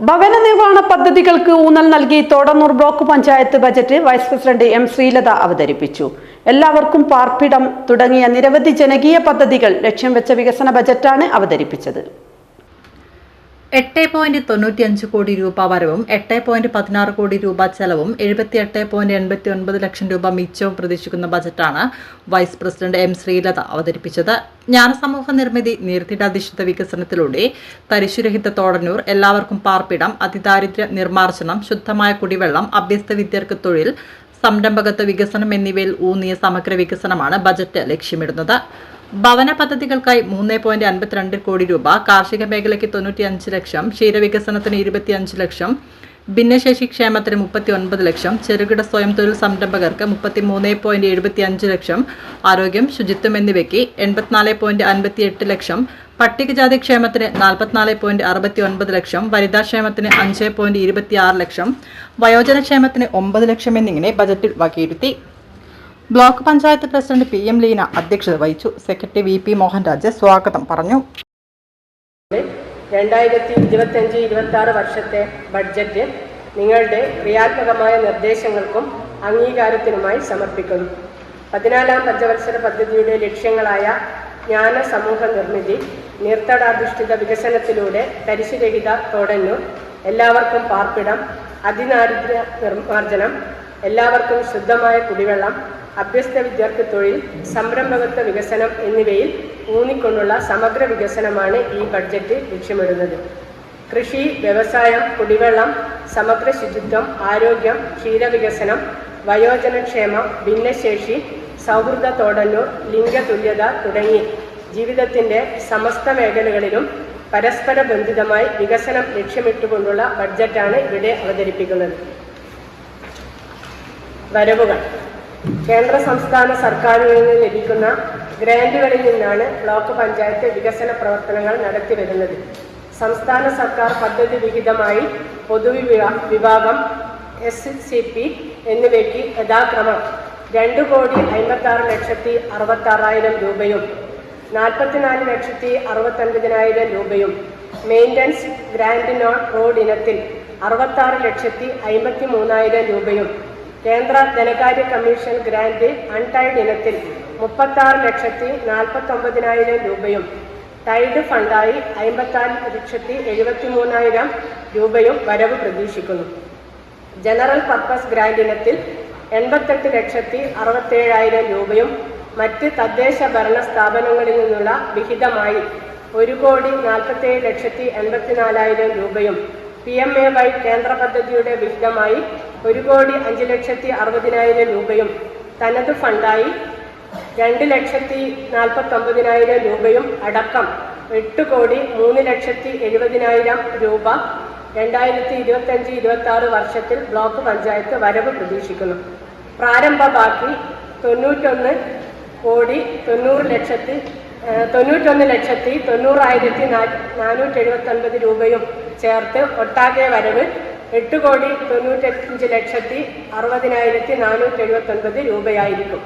ഭവന നിർമ്മാണ പദ്ധതികൾക്ക് ഊന്നൽ നൽകി Thodannur block panchayat budget vice president M Sreelatha അവതരിപ്പിച്ചു. എല്ലാവർക്കും പാർപ്പിടം തുടങ്ങിയ നിരവധി ജനകീയ പദ്ധതികൾ ലക്ഷ്യം വെച്ച വികസന ബജറ്റാണ് അവതരിപ്പിച്ചത്. എട്ട് പോയിന്റ് തൊണ്ണൂറ്റിയഞ്ച് കോടി രൂപ വരവും എട്ട് പോയിന്റ് പതിനാറ് കോടി രൂപ ചെലവും എഴുപത്തി എട്ട് പോയിന്റ് എൺപത്തി ഒൻപത് ലക്ഷം രൂപ മിച്ചവും പ്രതീക്ഷിക്കുന്ന ബജറ്റാണ് വൈസ് പ്രസിഡന്റ് എം ശ്രീലത അവതരിപ്പിച്ചത്. ജ്ഞാനസമൂഹ നിർമ്മിതി നീർത്തിടാധിഷ്ഠിത വികസനത്തിലൂടെ തരിശുരഹിത തോടന്നൂർ എല്ലാവർക്കും പാർപ്പിടം അതിദാരിദ്ര്യ നിർമ്മാർജനം ശുദ്ധമായ കുടിവെള്ളം അഭ്യസ്ത വിദ്യർക്ക് തൊഴിൽ സംരംഭകത്വ വികസനം എന്നിവയിൽ ഊന്നിയ സമഗ്ര വികസനമാണ് ബജറ്റ് ലക്ഷ്യമിടുന്നത്. ഭവന പദ്ധതികൾക്കായി മൂന്ന് പോയിന്റ് അൻപത്തിരണ്ട് കോടി രൂപ കാർഷിക മേഖലയ്ക്ക് തൊണ്ണൂറ്റി അഞ്ച് ലക്ഷം ക്ഷീരവികസനത്തിന് ഇരുപത്തിയഞ്ച് ലക്ഷം ഭിന്നശേഷി ക്ഷേമത്തിന് മുപ്പത്തി ഒൻപത് ലക്ഷം ചെറുകിട സ്വയം തൊഴിൽ സംരംഭകർക്ക് മുപ്പത്തി മൂന്ന് പോയിന്റ് എഴുപത്തി അഞ്ച് ലക്ഷം ആരോഗ്യം ശുചിത്വം എന്നിവയ്ക്ക് എൺപത്തിനാല് പോയിന്റ് അൻപത്തി എട്ട് ലക്ഷം പട്ടികജാതി ക്ഷേമത്തിന് നാൽപ്പത്തിനാല് പോയിന്റ് അറുപത്തി ഒൻപത് ലക്ഷം വനിതാക്ഷേമത്തിന് അഞ്ച് പോയിന്റ് ഇരുപത്തി ആറ് ലക്ഷം വയോജനക്ഷേമത്തിന് ഒമ്പത് ലക്ഷം എന്നിങ്ങനെ ബജറ്റിൽ വകയിരുത്തി block panchayat president P M Leena അധ്യക്ഷത വഹിച്ചു. സെക്രട്ടറി വി പി മോഹൻരാജ് സ്വാഗതം പറഞ്ഞു. രണ്ടായിരത്തി ഇരുപത്തഞ്ച് ഇരുപത്തി ആറ് വർഷത്തെ ബഡ്ജറ്റ് നിങ്ങളുടെ ക്രിയാത്മകമായ നിർദ്ദേശങ്ങൾക്കും അംഗീകാരത്തിനുമായി സമർപ്പിക്കുന്നു. പതിനാലാം പഞ്ചവത്സര പദ്ധതിയുടെ ലക്ഷ്യങ്ങളായ ജ്ഞാന സമൂഹ നിർമ്മിതി നീർത്തടാധിഷ്ഠിത വികസനത്തിലൂടെ തരിശുരഹിത തോടന്നൂർ എല്ലാവർക്കും പാർപ്പിടം അതിദാരിദ്ര്യ നിർമ്മാർജനം എല്ലാവർക്കും ശുദ്ധമായ കുടിവെള്ളം അഭ്യസ്ത വിദ്യാർത്ഥി തൊഴിൽ സംരംഭകത്വ വികസനം എന്നിവയിൽ ഊന്നിക്കൊണ്ടുള്ള സമഗ്ര വികസനമാണ് ഈ ബഡ്ജറ്റ് ലക്ഷ്യമിടുന്നത്. കൃഷി വ്യവസായം കുടിവെള്ളം സമഗ്ര ശുചിത്വം ആരോഗ്യം ക്ഷീരവികസനം വയോജനക്ഷേമം ഭിന്നശേഷി സൗഹൃദ തോടന്നൂർ ലിംഗതുല്യത തുടങ്ങി ജീവിതത്തിന്റെ സമസ്ത മേഖലകളിലും പരസ്പര ബന്ധിതമായി വികസനം ലക്ഷ്യമിട്ടുകൊണ്ടുള്ള ബഡ്ജറ്റാണ് ഇവിടെ അവതരിപ്പിക്കുന്നത്. വരവുകൾ. കേന്ദ്ര സംസ്ഥാന സർക്കാരുകളിൽ നിന്ന് ലഭിക്കുന്ന ഗ്രാന്റുകളിൽ നിന്നാണ് ബ്ലോക്ക് പഞ്ചായത്ത് വികസന പ്രവർത്തനങ്ങൾ നടത്തിവരുന്നത് സംസ്ഥാന സർക്കാർ പദ്ധതി വിഹിതമായി പൊതുവിഭാ വിഭാഗം എസ് സി പി എന്നിവയ്ക്ക് യഥാക്രമം രണ്ട് കോടി അമ്പത്താറ് ലക്ഷത്തി അറുപത്താറായിരം രൂപയും നാൽപ്പത്തിനാല് ലക്ഷത്തി അറുപത്തൊൻപതിനായിരം രൂപയും. മെയിന്റനൻസ് ഗ്രാൻഡ് നോട്ട് റോഡ് ഇനത്തിൽ അറുപത്താറ് ലക്ഷത്തി അമ്പത്തി മൂന്നായിരം രൂപയും. കേന്ദ്ര ധനകാര്യ കമ്മീഷൻ ഗ്രാന്റ് അൺടൈഡ് ഇനത്തിൽ മുപ്പത്താറ് ലക്ഷത്തി നാൽപ്പത്തൊമ്പതിനായിരം രൂപയും ടൈഡ് ഫണ്ടായി അമ്പത്താറ് ലക്ഷത്തി എഴുപത്തി മൂന്നായിരം രൂപയും വരവ് പ്രതീക്ഷിക്കുന്നു. ജനറൽ പർപ്പസ് ഗ്രാന്റ് ഇനത്തിൽ എൺപത്തെട്ട് ലക്ഷത്തി അറുപത്തേഴായിരം രൂപയും മറ്റ് തദ്ദേശ ഭരണ സ്ഥാപനങ്ങളിൽ നിന്നുള്ള വിഹിതമായി ഒരു കോടി നാൽപ്പത്തേഴ് ലക്ഷത്തി എൺപത്തിനാലായിരം രൂപയും പി എം എ വൈ കേന്ദ്ര പദ്ധതിയുടെ വിഹിതമായി ഒരു കോടി അഞ്ച് ലക്ഷത്തി അറുപതിനായിരം രൂപയും തനത് ഫണ്ടായി രണ്ട് ലക്ഷത്തി നാൽപ്പത്തൊമ്പതിനായിരം രൂപയും അടക്കം എട്ട് കോടി മൂന്ന് ലക്ഷത്തി എഴുപതിനായിരം രൂപ രണ്ടായിരത്തി ഇരുപത്തഞ്ച് ഇരുപത്തി ആറ് വർഷത്തിൽ ബ്ലോക്ക് പഞ്ചായത്ത് വരവ് പ്രതീക്ഷിക്കുന്നു. പ്രാരംഭ ബാക്കി തൊണ്ണൂറ്റൊന്ന് കോടി തൊണ്ണൂറ് ലക്ഷത്തി തൊണ്ണൂറ്റൊന്ന് ലക്ഷത്തി തൊണ്ണൂറായിരത്തി നാനൂറ്റി എഴുപത്തൊൻപത് രൂപയും ചേർത്ത് ഒട്ടാകെ വരവ് എട്ട് കോടി തൊണ്ണൂറ്റഞ്ച് ലക്ഷത്തി അറുപതിനായിരത്തി നാനൂറ്റി എഴുപത്തൊൻപത് രൂപയായിരിക്കും.